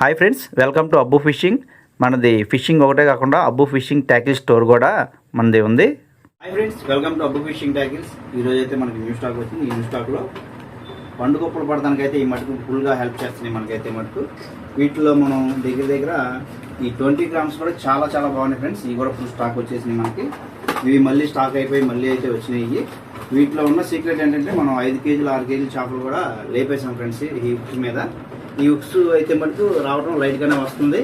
Hi friends welcome to Abbu fishing మనది fishing ఒకటే కాకుండా అబ్బు ఫిషింగ్ ట్యాకిల్ స్టోర్ కూడా మనది ఉంది. Hi friends welcome to Abbu fishing tackles ఈరోజు అయితే మనకి న్యూ స్టాక్ వచ్చింది. ఈ న్యూ స్టాక్లో పండుగప్పుడు పడడానికి అయితే ఈ మటుకు ఫుల్గా హెల్ప్ చేస్తున్నాయి మనకైతే మటుకు. వీటిలో మనం దగ్గర దగ్గర ఈ ట్వంటీ గ్రామ్స్ కూడా చాలా చాలా బాగున్నాయి ఫ్రెండ్స్ ఇవి కూడా ఫుల్ స్టాక్ వచ్చేసినాయి మనకి. ఇవి మళ్ళీ స్టాక్ అయిపోయి మళ్ళీ అయితే వచ్చినాయి. వీటిలో ఉన్న సీక్రెట్ ఏంటంటే మనం ఐదు కేజీలు ఆరు కేజీలు చేపలు కూడా లేపేసాం ఫ్రెండ్స్ ఈ మీద. ఈ ఉక్స్ అయితే మటుకు రావడం లైట్గానే వస్తుంది.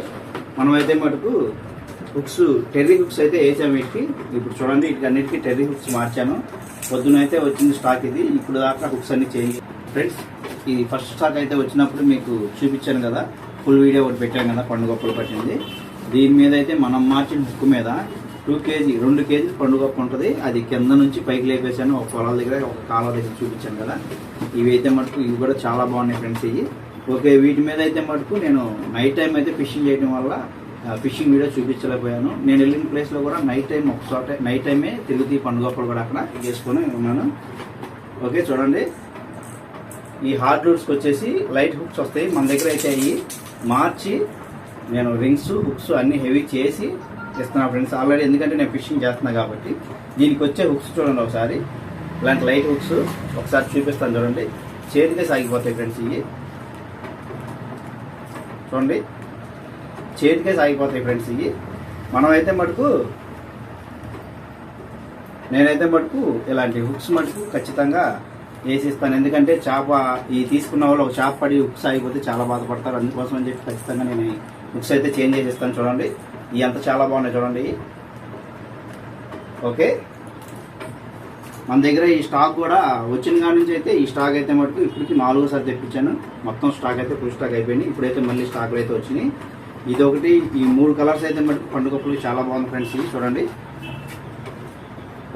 మనం అయితే మటుకు హుక్స్ టెర్రీ హుక్స్ అయితే వేసాం వీటికి. ఇప్పుడు చూడండి వీటికి అన్నిటికీ టెర్రీ హుక్స్ మార్చాను. పొద్దున అయితే వచ్చింది స్టాక్ ఇది. ఇప్పుడు దాకా హుక్స్ అన్ని చేంజ్ ఫ్రెండ్స్ ఈ ఫస్ట్ స్టాక్ అయితే వచ్చినప్పుడు మీకు చూపించాను కదా. ఫుల్ వీడియో ఒకటి పెట్టాను కదా పండుగప్పలు పట్టింది. దీని మీద అయితే మనం మార్చిన హుక్ మీద టూ కేజీ రెండు కేజీలు పండుగప్పు ఉంటుంది. అది కింద నుంచి పైకి లేపేసాను ఒక పొలాల దగ్గర ఒక కాలువ దగ్గర చూపించాను కదా. ఇవి అయితే మటుకు ఇవి కూడా చాలా బాగున్నాయి ఫ్రెండ్స్ ఇవి. ఓకే వీటి మీద అయితే మటుకు నేను నైట్ టైం అయితే ఫిషింగ్ చేయడం వల్ల ఫిషింగ్ వీడియో చూపించలేకపోయాను. నేను వెళ్ళిన ప్లేస్లో కూడా నైట్ టైం ఒక నైట్ టైమే తిరుగుతీ పండుగప్పుడు కూడా అక్కడ చేసుకొని ఉన్నాను. ఓకే చూడండి. ఈ హార్డ్ రూట్స్కి వచ్చేసి లైట్ హుక్స్ వస్తాయి. మన దగ్గర అయితే అవి మార్చి నేను రింగ్స్ హుక్స్ అన్నీ హెవీ చేసి ఇస్తున్నా ఫ్రెండ్స్ ఆల్రెడీ ఎందుకంటే నేను ఫిషింగ్ చేస్తున్నా కాబట్టి. దీనికి వచ్చే హుక్స్ చూడండి ఒకసారి. ఇలాంటి లైట్ హుక్స్ ఒకసారి చూపిస్తాను చూడండి. చేతికే సాగిపోతాయి ఫ్రెండ్స్ ఇవి. చూడండి చేతికే సాగిపోతాయి ఫ్రెండ్స్ ఇవి. మనమైతే మటుకు నేనైతే మటుకు ఇలాంటి హుక్స్ మటుకు ఖచ్చితంగా వేసిస్తాను. ఎందుకంటే చేప ఈ తీసుకున్న వాళ్ళు ఒక చేప పడి హుక్స్ ఆగిపోతే చాలా బాధపడతారు. అందుకోసం అని చెప్పి ఖచ్చితంగా నేను హుక్స్ అయితే చేంజ్ చేసిస్తాను చూడండి. ఇవి అంత చాలా బాగున్నాయి చూడండి. ఓకే. మన దగ్గర ఈ స్టాక్ కూడా వచ్చిన కాడి నుంచి అయితే ఈ స్టాక్ అయితే మటుకు ఇప్పటికి నాలుగోసారి తెప్పించాను. మొత్తం స్టాక్ అయితే ఫుల్ స్టాక్ అయిపోయింది. ఇప్పుడైతే మళ్ళీ స్టాక్లు అయితే వచ్చినాయి. ఇది ఒకటి ఈ మూడు కలర్స్ అయితే మటుకు పండుగప్పుడు చాలా బాగుంది ఫ్రెండ్స్ ఇవి చూడండి.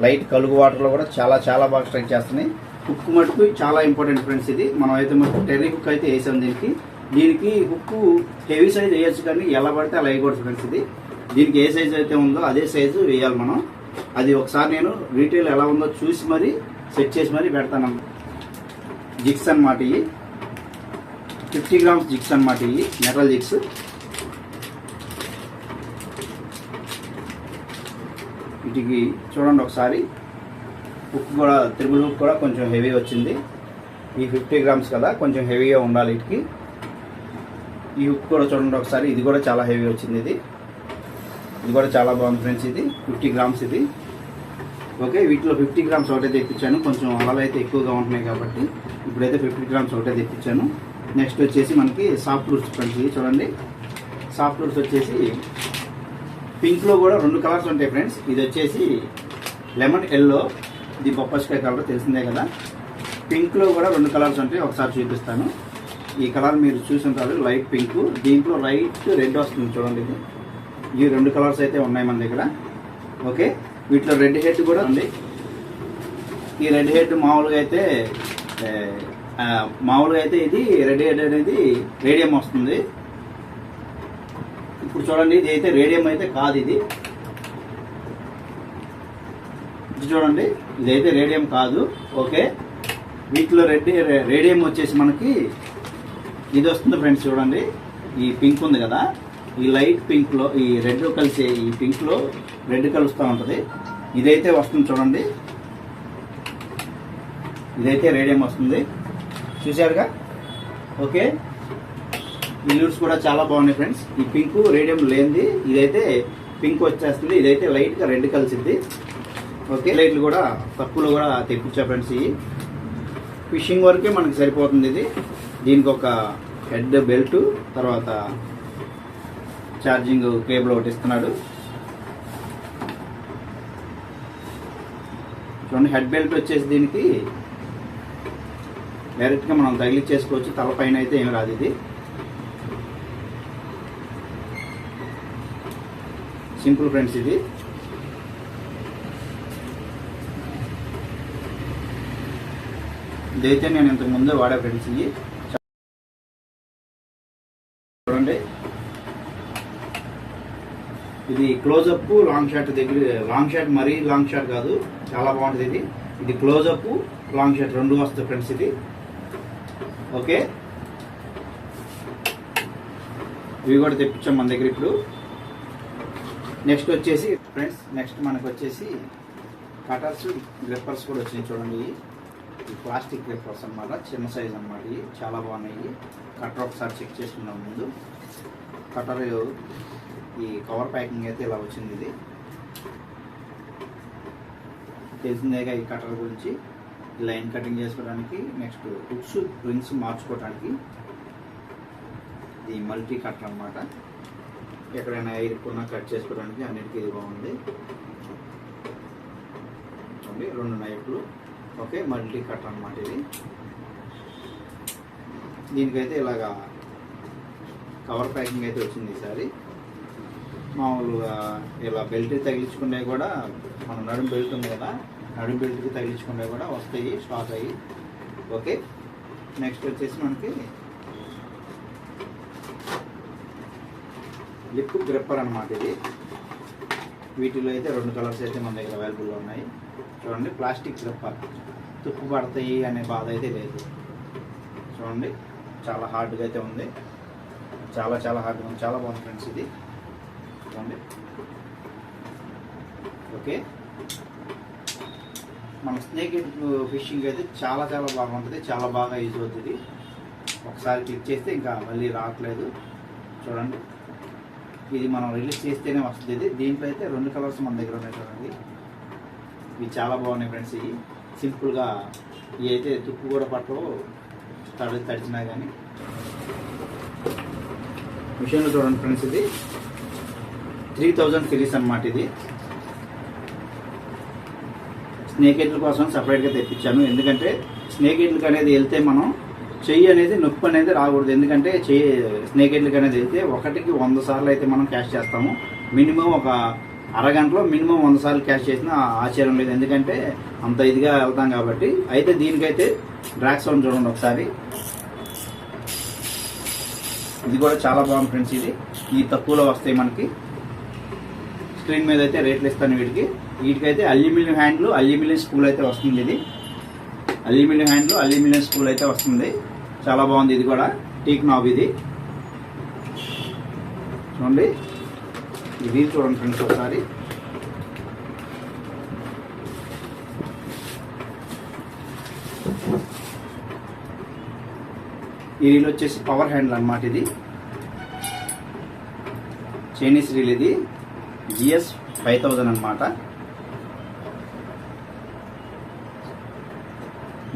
లైట్ కలుగు వాటర్లో కూడా చాలా చాలా బాగా స్ట్రైక్ చేస్తున్నాయి. హుక్ మటుకు చాలా ఇంపార్టెంట్ ఫ్రెండ్స్ ఇది. మనం అయితే మటుకు టెర్రీ హుక్ అయితే వేసాం దీనికి. దీనికి హుక్ హెవీ సైజ్ వేయచ్చు కానీ ఎలా పడితే అలా వేయకూడదు ఫ్రెండ్స్ ఇది. దీనికి ఏ సైజ్ అయితే ఉందో అదే సైజు వేయాలి మనం. అది ఒకసారి నేను రీటైల్ ఎలా ఉందో చూసి మరి సెట్ చేసి మరి పెడతాను. జిక్స్ అన్నమాట ఇవి. ఫిఫ్టీ గ్రామ్స్ జిక్స్ అన్నమాట ఇవి మెటల్ జిక్స్ వీటికి చూడండి ఒకసారి. హుక్ కూడా త్రిబుల్ హుక్ కూడా కొంచెం హెవీ వచ్చింది. ఈ ఫిఫ్టీ గ్రామ్స్ కదా కొంచెం హెవీగా ఉండాలి వీటికి. ఈ హుక్ కూడా చూడండి ఒకసారి ఇది కూడా చాలా హెవీ వచ్చింది ఇది. ఇది కూడా చాలా బాగుంది ఫ్రెండ్స్ ఇది. ఫిఫ్టీ గ్రామ్స్ ఇది. ఓకే వీటిలో ఫిఫ్టీ గ్రామ్స్ ఒకటే తెప్పించాను. కొంచెం అలలు అయితే ఎక్కువగా ఉంటున్నాయి కాబట్టి ఇప్పుడైతే ఫిఫ్టీ గ్రామ్స్ ఒకటే తెప్పించాను. నెక్స్ట్ వచ్చేసి మనకి సాఫ్ట్ ఫ్రూట్స్ ఫ్రెండ్స్ ఇది చూడండి. సాఫ్ట్ ఫ్రూట్స్ వచ్చేసి పింక్లో కూడా రెండు కలర్స్ ఉంటాయి ఫ్రెండ్స్. ఇది వచ్చేసి లెమన్ ఎల్లో ఇది బొప్పస్కాయ కలర్ తెలిసిందే కదా. పింక్లో కూడా రెండు కలర్స్ ఉంటాయి. ఒకసారి చూపిస్తాను. ఈ కలర్ మీరు చూసి ఉంటారు. Light pink. దీంట్లో లైట్ రెడ్ వస్తుంది చూడండి ఇది. ఈ రెండు కలర్స్ అయితే ఉన్నాయి మన దగ్గర. ఓకే? వీటిలో రెడ్ హెడ్ కూడా ఉంది. ఈ రెడ్ హెడ్ మామూలుగా అయితే మామూలుగా అయితే ఇది రెడ్ హెడ్ అనేది రేడియం వస్తుంది. ఇప్పుడు చూడండి ఇది అయితే రేడియం అయితే కాదు ఇది. ఇది చూడండి ఇదైతే రేడియం కాదు. ఓకే? వీటిలో రెడ్ రేడియం వచ్చేసి మనకి ఇది వస్తుంది ఫ్రెండ్స్ చూడండి. ఈ పింక్ ఉంది కదా. ఈ లైట్ పింక్లో ఈ రెడ్ కలిసి ఈ పింక్లో రెడ్ కలుస్తూ ఉంటుంది. ఇదైతే వస్తుంది చూడండి. ఇదైతే రేడియం వస్తుంది. చూశారుగా? ఓకే. ఈ లూట్స్ కూడా చాలా బాగున్నాయి ఫ్రెండ్స్. ఈ పింక్ రేడియం లేనిది ఇదైతే పింక్ వచ్చేస్తుంది. ఇదైతే లైట్గా రెడ్ కలిసింది. ఓకే. లైట్లు కూడా తక్కువలో కూడా తెప్పించా ఫ్రెండ్స్ ఇవి. ఫిషింగ్ వరకే మనకి సరిపోతుంది ఇది. దీనికి ఒక హెడ్ బెల్ట్ తర్వాత ఛార్జింగ్ కేబుల్ ఒకటి ఇస్తున్నాడు. చూడండి హెడ్ బెల్ట్ వచ్చేసి దీనికి డైరెక్ట్గా మనం తగిలిచ్చేసుకోవచ్చు. తలపైన అయితే ఏం రాదు ఇది. సింపుల్ ఫ్రెండ్స్ ఇది. ఇదైతే నేను ఇంతకు ముందే వాడే ఫ్రెండ్స్ ఇవి. చూడండి. ఇది క్లోజప్ లాంగ్ షాట్ దగ్గర లాంగ్ షాట్ మరీ లాంగ్ షాట్ కాదు చాలా బాగుంటుంది ఇది. ఇది క్లోజప్ లాంగ్ షాట్ రెండు వస్తుంది ఫ్రెండ్స్ ఇది. ఓకే? ఇవి కూడా తెప్పించాం మన దగ్గర ఇప్పుడు. నెక్స్ట్ వచ్చేసి ఫ్రెండ్స్ నెక్స్ట్ మనకు వచ్చేసి కటర్స్ గ్రిప్పర్స్ కూడా వచ్చినాయి చూడండి. ఈ ప్లాస్టిక్ గ్రిప్పర్స్ అన్నమాట చిన్న సైజ్ అన్నమాట ఇవి. చాలా బాగున్నాయి. కటర్ ఒకసారి చెక్ చేసుకున్నాం ముందు. కటర్ ఈ కవర్ ప్యాకింగ్ అయితే ఇలా వచ్చింది ఇది. తెలిసిందేగా ఈ కటర్ గురించి. లైన్ కటింగ్ చేసుకోవడానికి నెక్స్ట్ హుక్స్ రింగ్స్ మార్చుకోవడానికి ఇది మల్టీ కటర్ అన్నమాట. ఎక్కడైనా ఇరుక్కున్నా కట్ చేసుకోవడానికి అన్నిటికీ ఇది బాగుంది. చూడండి రెండు నైఫ్లు ఓకే మల్టీ కట్ అన్నమాట ఇది. దీనికైతే ఇలాగా కవర్ ప్యాకింగ్ అయితే వచ్చింది ఈసారి మామూలుగా ఇలా బెల్ట్ తగిలించుకునే కూడా మన నడుం బెల్ట్ ఉంది కదా నడుం బెల్ట్కి తగిలించుకునే కూడా వస్తాయి స్టాక్ అయ్యి. ఓకే నెక్స్ట్ వచ్చేసి మనకి లిప్ గ్రిప్పర్ అన్నమాట ఇది. వీటిలో అయితే రెండు కలర్స్ అయితే మన దగ్గర అవైలబుల్లో ఉన్నాయి. చూడండి ప్లాస్టిక్ గ్రిప్పర్ తుప్పు పడతాయి అనే బాధ అయితే లేదు. చూడండి చాలా హార్డ్గా అయితే ఉంది. చాలా చాలా హార్డ్గా ఉంది. చాలా బాగుంది ఫ్రెండ్స్ ఇది. వస్తుంది ఓకే. మన స్నేక్ ఫిషింగ్ అయితే చాలా చాలా బాగుంటుంది చాలా బాగా యూజ్ అవుతుంది. ఒకసారి క్లిక్ చేస్తే ఇంకా మళ్ళీ రావట్లేదు. చూడండి. ఇది మనం రిలీజ్ చేస్తేనే వస్తుంది ఇది. దీంట్లో అయితే రెండు కలర్స్ మన దగ్గర ఉన్నాయి చూడండి. ఇవి చాలా బాగున్నాయి ఫ్రెండ్స్ ఇవి. సింపుల్గా ఇవి అయితే తుప్పు కూడా పట్టవు. తడి తడిచినా కానీ మిషన్లో చూడండి ఫ్రెండ్స్ ఇది త్రీ థౌజండ్ సిరీస్ అన్నమాట ఇది. స్నేక్ ఎడ్ల కోసం సపరేట్గా తెప్పించాను. ఎందుకంటే స్నేక్ ఎడ్లకి అనేది వెళ్తే మనం చెయ్యి అనేది నొప్పి అనేది రాకూడదు. ఎందుకంటే చెయ్యి స్నేక్ ఎడ్లకి అనేది వెళ్తే ఒకటికి వంద సార్లు అయితే మనం క్యాష్ చేస్తాము. మినిమం ఒక అరగంటలో మినిమం వంద సార్లు క్యాష్ చేసినా ఆశ్చర్యం లేదు. ఎందుకంటే అంత ఇదిగా వెళ్తాం కాబట్టి. అయితే దీనికైతే డ్రాక్ సౌండ్ చూడండి ఒకసారి. ఇది కూడా చాలా బాగుంది ఫ్రెండ్స్ ఇది. ఈ తక్కువలో వస్తాయి మనకి. స్క్రీన్ మీద అయితే రేట్లు ఇస్తాను వీటికి. వీటికైతే అల్యూమినియం హ్యాండ్లు అల్యూమినియం స్పూల్ అయితే వస్తుంది ఇది. అల్యూమినియం హ్యాండ్లు అల్యూమినియం స్పూల్ అయితే వస్తుంది. చాలా బాగుంది ఇది కూడా. టీక్ నాబ్ ఇది. చూడండి. ఇది చూడండి ఫ్రెండ్స్ ఒకసారి. ఈ రీల్ వచ్చేసి పవర్ హ్యాండిల్ అనమాట ఇది. చైనీస్ రీల్ ఇది. జిఎస్ ఫైవ్ థౌజండ్ అనమాట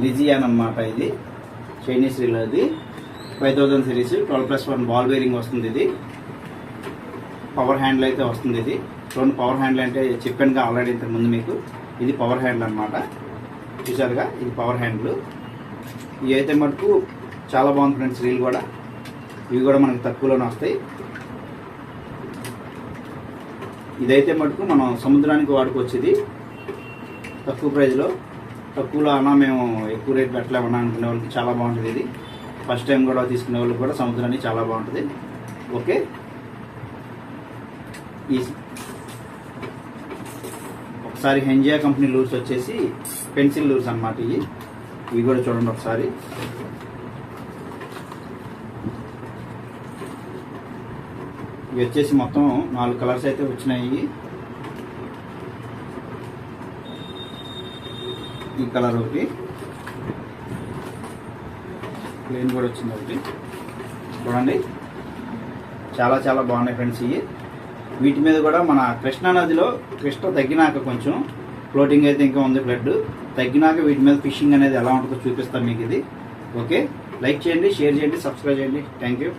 లిజియాన్ అన్నమాట ఇది. చైనీస్ రీల్ అది five thousand series. Twelve plus one ball bearing వస్తుంది ఇది. పవర్ హ్యాండిల్ అయితే వస్తుంది ఇది. రెండు పవర్ హ్యాండిల్ అంటే చెప్పానుగా ఆల్రెడీ ఇంతకు ముందు మీకు. ఇది పవర్ హ్యాండిల్ అనమాట చూసారుగా ఇది పవర్ హ్యాండిల్. ఇవి అయితే మటుకు చాలా బాగుంది ఫ్రెండ్స్ రీల్ కూడా. ఇవి కూడా మనకు తక్కువలోనే వస్తాయి. ఇదైతే మటుకు మనం సముద్రానికి వాడుకొచ్చేది తక్కువ ప్రైస్లో తక్కువలో అన్నా మేము ఎక్కువ రేట్ పెట్టలేమన్నా అనుకునే వాళ్ళకి చాలా బాగుంటుంది ఇది. ఫస్ట్ టైం కూడా తీసుకునే వాళ్ళకి కూడా సముద్రానికి చాలా బాగుంటుంది. ఓకే? ఈ ఒకసారి హెంజియా కంపెనీ లూర్స్ వచ్చేసి పెన్సిల్ లూర్స్ అనమాట ఇవి. ఇవి కూడా చూడండి ఒకసారి. ఇవి వచ్చేసి మొత్తం నాలుగు కలర్స్ అయితే వచ్చినాయి. ఈ కలర్ ఒకటి. ప్లేన్ కూడా వచ్చింది ఒకటి. చూడండి. చాలా చాలా బాగున్నాయి ఫ్రెండ్స్ ఇవి. వీటి మీద కూడా మన కృష్ణా నదిలో కృష్ణ తగ్గినాక కొంచెం ఫ్లోటింగ్ అయితే ఇంకా ఉంది బ్లడ్. తగ్గినాక వీటి మీద ఫిషింగ్ అనేది ఎలా ఉంటుందో చూపిస్తాను మీకు ఇది. ఓకే? లైక్ చేయండి షేర్ చేయండి సబ్స్క్రైబ్ చేయండి. Thank you.